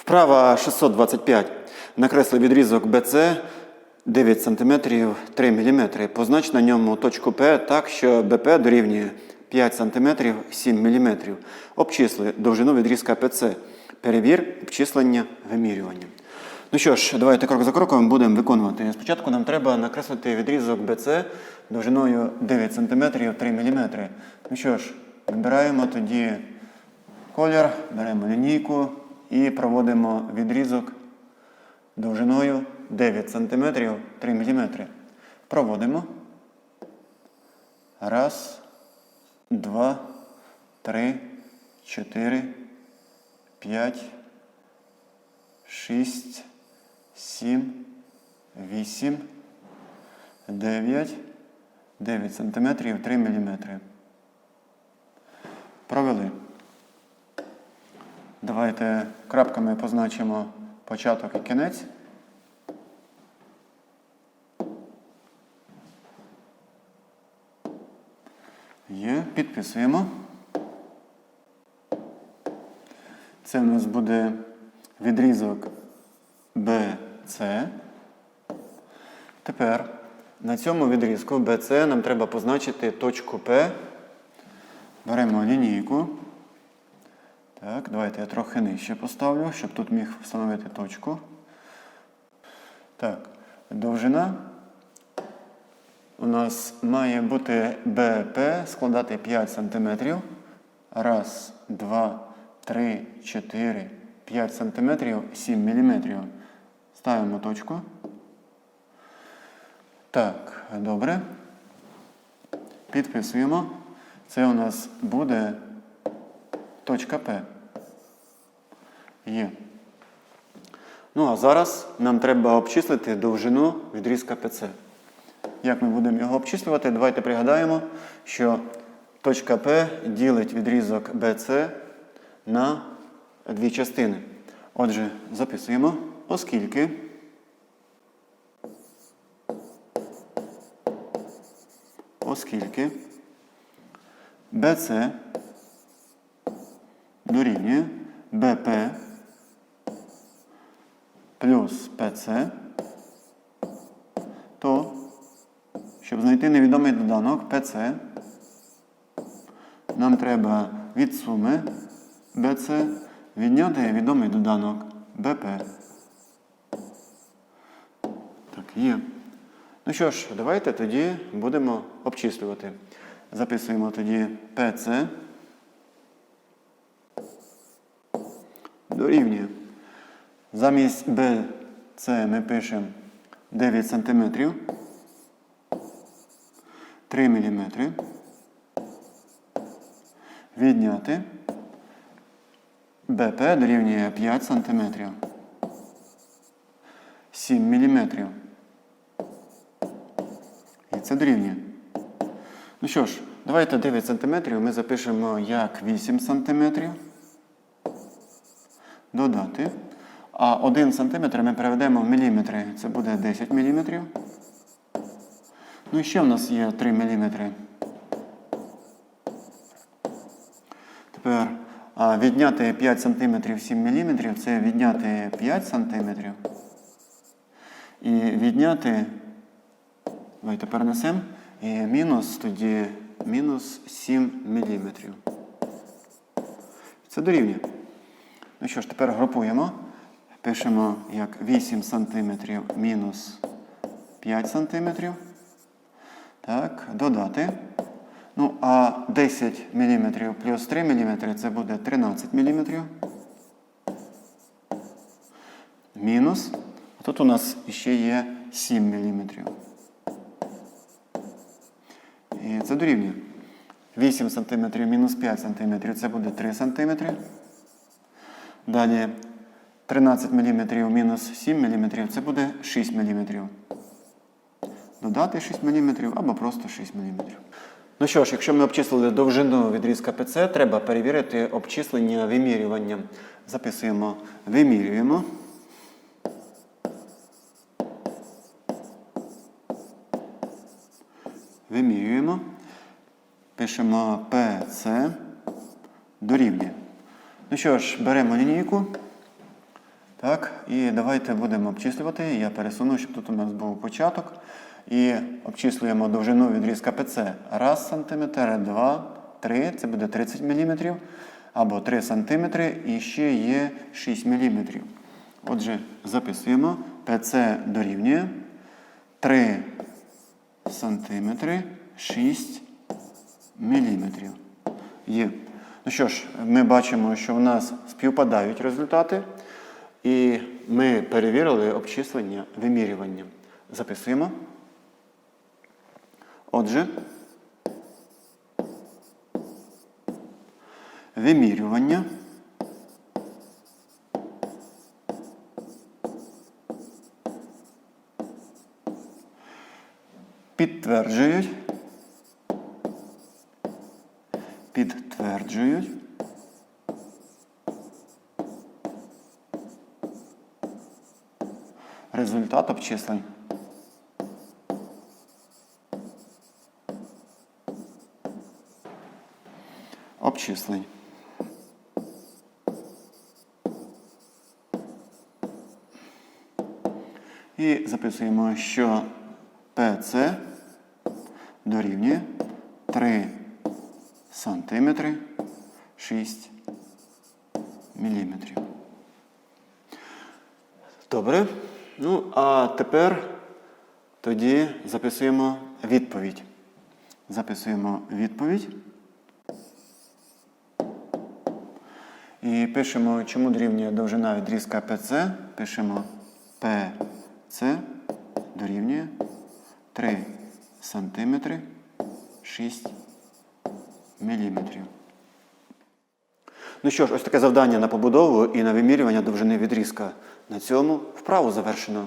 Вправа 625. Накресли відрізок BC 9 см 3 мм. Познач на ньому точку P так, що BP дорівнює 5 см 7 мм. Обчисли довжину відрізка PC. Перевір обчислення вимірювання. Ну що ж, давайте крок за кроком будемо виконувати. Спочатку нам треба накреслити відрізок BC довжиною 9 см 3 мм. Ну що ж, вибираємо тоді колір, беремо лінійку і проводимо відрізок довжиною 9 см 3 мм. Проводимо. Раз, два, три, чотири, п'ять, шість, сім, вісім, дев'ять, 9 см 3 мм. Провели. Давайте крапками позначимо початок і кінець. Є, підписуємо. Це в нас буде відрізок BC. Тепер на цьому відрізку BC нам треба позначити точку P. Беремо лінійку. Так, давайте я трохи нижче поставлю, щоб тут міг встановити точку. Так, довжина у нас має бути БП складати 5 см. Раз, два, три, чотири, 5 см, 7 мм. Ставимо точку. Так, добре. Підписуємо. Це у нас буде точка П. Є. Ну, а зараз нам треба обчислити довжину відрізка ПЦ. Як ми будемо його обчислювати? Давайте пригадаємо, що точка П ділить відрізок BC на дві частини. Отже, записуємо, оскільки оскільки BC дорівнює BP плюс PC, то, щоб знайти невідомий доданок PC, нам треба від суми BC відняти відомий доданок BP. Так, є. Ну що ж, давайте тоді будемо обчислювати. Записуємо тоді PC дорівнює. Замість BC ми пишемо 9 см, 3 мм. Відняти BP дорівнює 5 см, 7 мм. І це дорівнює. Ну що ж, давайте 9 см ми запишемо як 8 см. Додати. А 1 см ми переведемо в міліметри. Це буде 10 мм. Ну і ще в нас є 3 мм. Тепер відняти 5 см 7 мм це відняти 5 см. І відняти, давайте перенесемо, і мінус тоді мінус 7 мм. Це дорівнює. Ну що ж, тепер групуємо. Пишемо як 8 см мінус 5 см. Так, додати. Ну, а 10 мм плюс 3 мм це буде 13 мм. Мінус. А тут у нас ще є 7 мм. І це дорівнює. 8 см мінус 5 см це буде 3 см. Далі 13 мм мінус 7 мм це буде 6 мм. Додати 6 мм або просто 6 мм. Ну що ж, якщо ми обчислили довжину відрізка ПЦ, треба перевірити обчислення вимірювання. Записуємо, вимірюємо. Вимірюємо. Пишемо PC дорівнює. Ну що ж, беремо лінійку. Так, і давайте будемо обчислювати. Я пересуну, щоб тут у нас був початок. І обчислюємо довжину відрізка ПЦ. Раз сантиметр, два, три, це буде 30 мм. Або 3 см і ще є 6 мм. Отже, записуємо. ПЦ дорівнює 3 сантиметри 6 міліметрів. Є. Ну що ж, ми бачимо, що в нас співпадають результати, і ми перевірили обчислення вимірювання. Записуємо. Отже, вимірювання. Підтверджують. Підтверджують. Результат обчислень. Обчислень. І записуємо, що ПЦ дорівнює 3 сантиметри 6 міліметрів. Добре. Ну, а тепер тоді записуємо відповідь. Записуємо відповідь. І пишемо, чому дорівнює довжина відрізка ПЦ. Пишемо ПЦ дорівнює 3 сантиметри 6 міліметрів. Ну що ж, ось таке завдання на побудову і на вимірювання довжини відрізка. На цьому вправу завершено.